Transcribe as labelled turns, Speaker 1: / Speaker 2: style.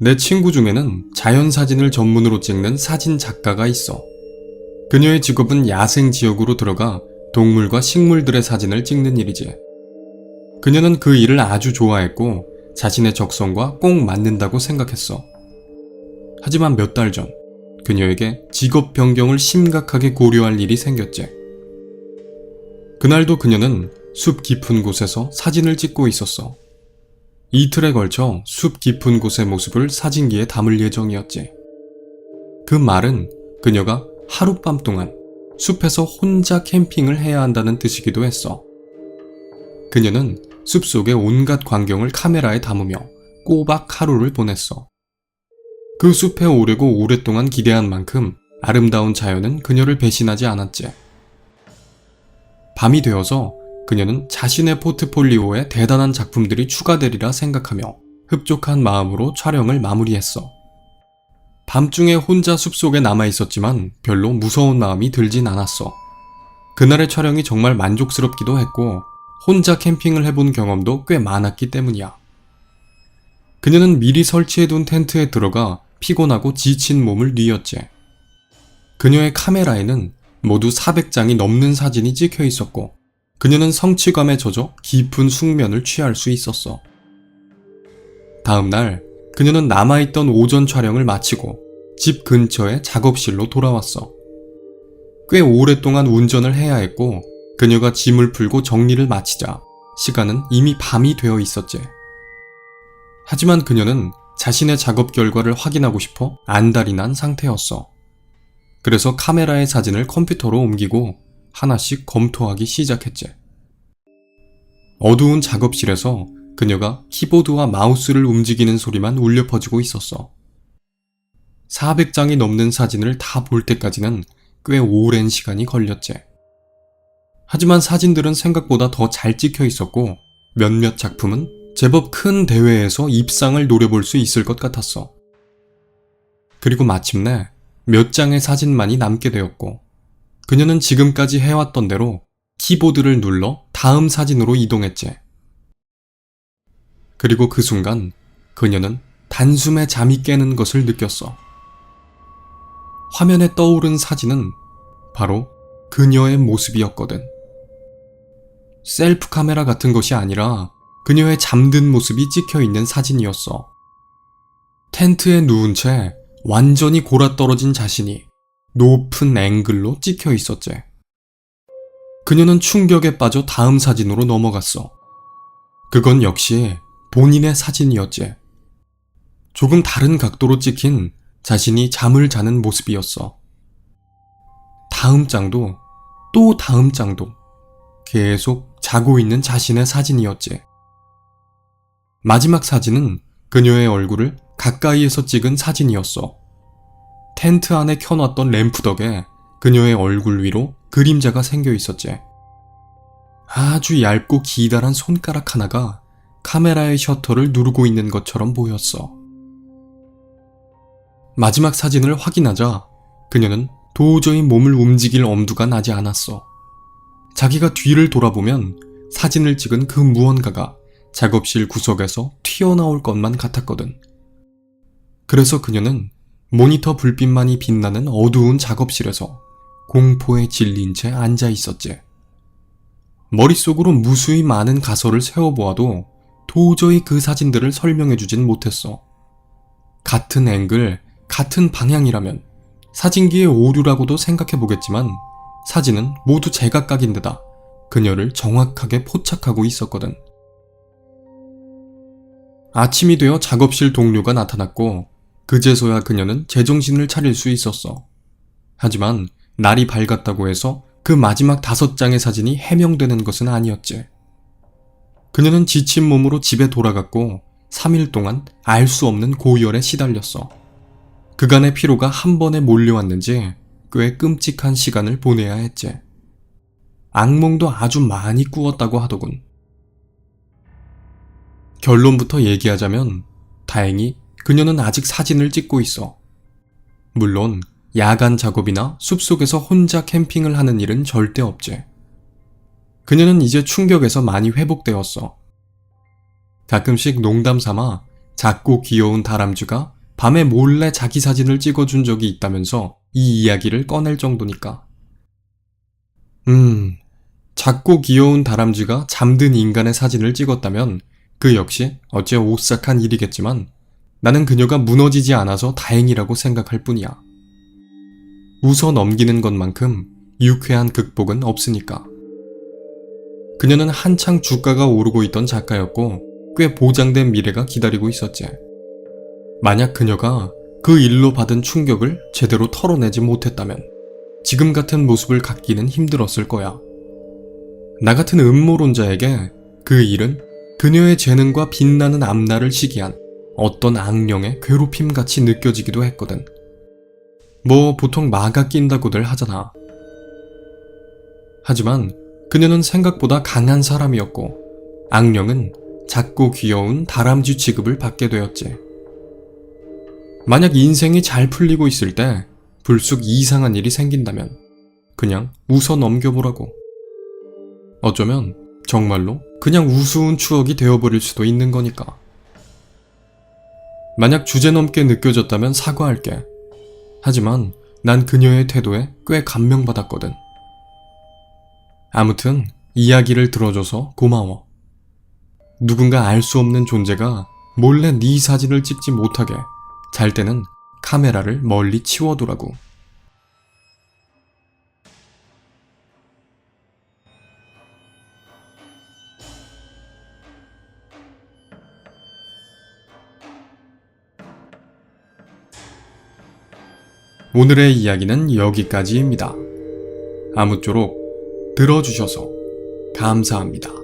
Speaker 1: 내 친구 중에는 자연 사진을 전문으로 찍는 사진 작가가 있어. 그녀의 직업은 야생 지역으로 들어가 동물과 식물들의 사진을 찍는 일이지. 그녀는 그 일을 아주 좋아했고 자신의 적성과 꼭 맞는다고 생각했어. 하지만 몇 달 전, 그녀에게 직업 변경을 심각하게 고려할 일이 생겼지. 그날도 그녀는 숲 깊은 곳에서 사진을 찍고 있었어. 이틀에 걸쳐 숲 깊은 곳의 모습을 사진기에 담을 예정이었지. 그 말은 그녀가 하룻밤 동안 숲에서 혼자 캠핑을 해야 한다는 뜻이기도 했어. 그녀는 숲 속의 온갖 광경을 카메라에 담으며 꼬박 하루를 보냈어. 그 숲에 오려고 오랫동안 기대한 만큼 아름다운 자연은 그녀를 배신하지 않았지. 밤이 되어서 그녀는 자신의 포트폴리오에 대단한 작품들이 추가되리라 생각하며 흡족한 마음으로 촬영을 마무리했어. 밤중에 혼자 숲속에 남아 있었지만 별로 무서운 마음이 들진 않았어. 그날의 촬영이 정말 만족스럽기도 했고 혼자 캠핑을 해본 경험도 꽤 많았기 때문이야. 그녀는 미리 설치해둔 텐트에 들어가 피곤하고 지친 몸을 뉘었지. 그녀의 카메라에는 모두 400장이 넘는 사진이 찍혀 있었고 그녀는 성취감에 젖어 깊은 숙면을 취할 수 있었어. 다음 날 그녀는 남아있던 오전 촬영을 마치고 집 근처의 작업실로 돌아왔어. 꽤 오랫동안 운전을 해야 했고 그녀가 짐을 풀고 정리를 마치자 시간은 이미 밤이 되어 있었지. 하지만 그녀는 자신의 작업 결과를 확인하고 싶어 안달이 난 상태였어. 그래서 카메라의 사진을 컴퓨터로 옮기고 하나씩 검토하기 시작했지. 어두운 작업실에서 그녀가 키보드와 마우스를 움직이는 소리만 울려 퍼지고 있었어. 400장이 넘는 사진을 다 볼 때까지는 꽤 오랜 시간이 걸렸지. 하지만 사진들은 생각보다 더 잘 찍혀 있었고 몇몇 작품은 제법 큰 대회에서 입상을 노려볼 수 있을 것 같았어. 그리고 마침내 몇 장의 사진만이 남게 되었고 그녀는 지금까지 해왔던 대로 키보드를 눌러 다음 사진으로 이동했지. 그리고 그 순간 그녀는 단숨에 잠이 깨는 것을 느꼈어. 화면에 떠오른 사진은 바로 그녀의 모습이었거든. 셀프 카메라 같은 것이 아니라 그녀의 잠든 모습이 찍혀 있는 사진이었어. 텐트에 누운 채 완전히 골아떨어진 자신이 높은 앵글로 찍혀 있었지. 그녀는 충격에 빠져 다음 사진으로 넘어갔어. 그건 역시 본인의 사진이었지. 조금 다른 각도로 찍힌 자신이 잠을 자는 모습이었어. 다음 장도 또 다음 장도 계속 자고 있는 자신의 사진이었지. 마지막 사진은 그녀의 얼굴을 가까이에서 찍은 사진이었어. 텐트 안에 켜놨던 램프 덕에 그녀의 얼굴 위로 그림자가 생겨 있었지. 아주 얇고 기다란 손가락 하나가 카메라의 셔터를 누르고 있는 것처럼 보였어. 마지막 사진을 확인하자 그녀는 도저히 몸을 움직일 엄두가 나지 않았어. 자기가 뒤를 돌아보면 사진을 찍은 그 무언가가 작업실 구석에서 튀어나올 것만 같았거든. 그래서 그녀는 모니터 불빛만이 빛나는 어두운 작업실에서 공포에 질린 채 앉아 있었지. 머릿속으로 무수히 많은 가설을 세워보아도 도저히 그 사진들을 설명해주진 못했어. 같은 앵글, 같은 방향이라면 사진기의 오류라고도 생각해보겠지만 사진은 모두 제각각인데다 그녀를 정확하게 포착하고 있었거든. 아침이 되어 작업실 동료가 나타났고 그제서야 그녀는 제정신을 차릴 수 있었어. 하지만 날이 밝았다고 해서 그 마지막 다섯 장의 사진이 해명되는 것은 아니었지. 그녀는 지친 몸으로 집에 돌아갔고 3일 동안 알 수 없는 고열에 시달렸어. 그간의 피로가 한 번에 몰려왔는지 꽤 끔찍한 시간을 보내야 했지. 악몽도 아주 많이 꾸었다고 하더군. 결론부터 얘기하자면 다행히 그녀는 아직 사진을 찍고 있어. 물론 야간 작업이나 숲속에서 혼자 캠핑을 하는 일은 절대 없지. 그녀는 이제 충격에서 많이 회복되었어. 가끔씩 농담 삼아 작고 귀여운 다람쥐가 밤에 몰래 자기 사진을 찍어준 적이 있다면서 이 이야기를 꺼낼 정도니까. 음, 작고 귀여운 다람쥐가 잠든 인간의 사진을 찍었다면 그 역시 어째 오싹한 일이겠지만 나는 그녀가 무너지지 않아서 다행이라고 생각할 뿐이야. 웃어 넘기는 것만큼 유쾌한 극복은 없으니까. 그녀는 한창 주가가 오르고 있던 작가였고 꽤 보장된 미래가 기다리고 있었지. 만약 그녀가 그 일로 받은 충격을 제대로 털어내지 못했다면 지금 같은 모습을 갖기는 힘들었을 거야. 나 같은 음모론자에게 그 일은 그녀의 재능과 빛나는 앞날을 시기한 어떤 악령의 괴롭힘 같이 느껴지기도 했거든. 뭐 보통 마가 낀다고들 하잖아. 하지만 그녀는 생각보다 강한 사람이었고 악령은 작고 귀여운 다람쥐 취급을 받게 되었지. 만약 인생이 잘 풀리고 있을 때 불쑥 이상한 일이 생긴다면 그냥 웃어 넘겨보라고. 어쩌면 정말로 그냥 우스운 추억이 되어버릴 수도 있는 거니까. 만약 주제넘게 느껴졌다면 사과할게. 하지만 난 그녀의 태도에 꽤 감명받았거든. 아무튼 이야기를 들어줘서 고마워. 누군가 알 수 없는 존재가 몰래 네 사진을 찍지 못하게 잘 때는 카메라를 멀리 치워두라고. 오늘의 이야기는 여기까지입니다. 아무쪼록 들어주셔서 감사합니다.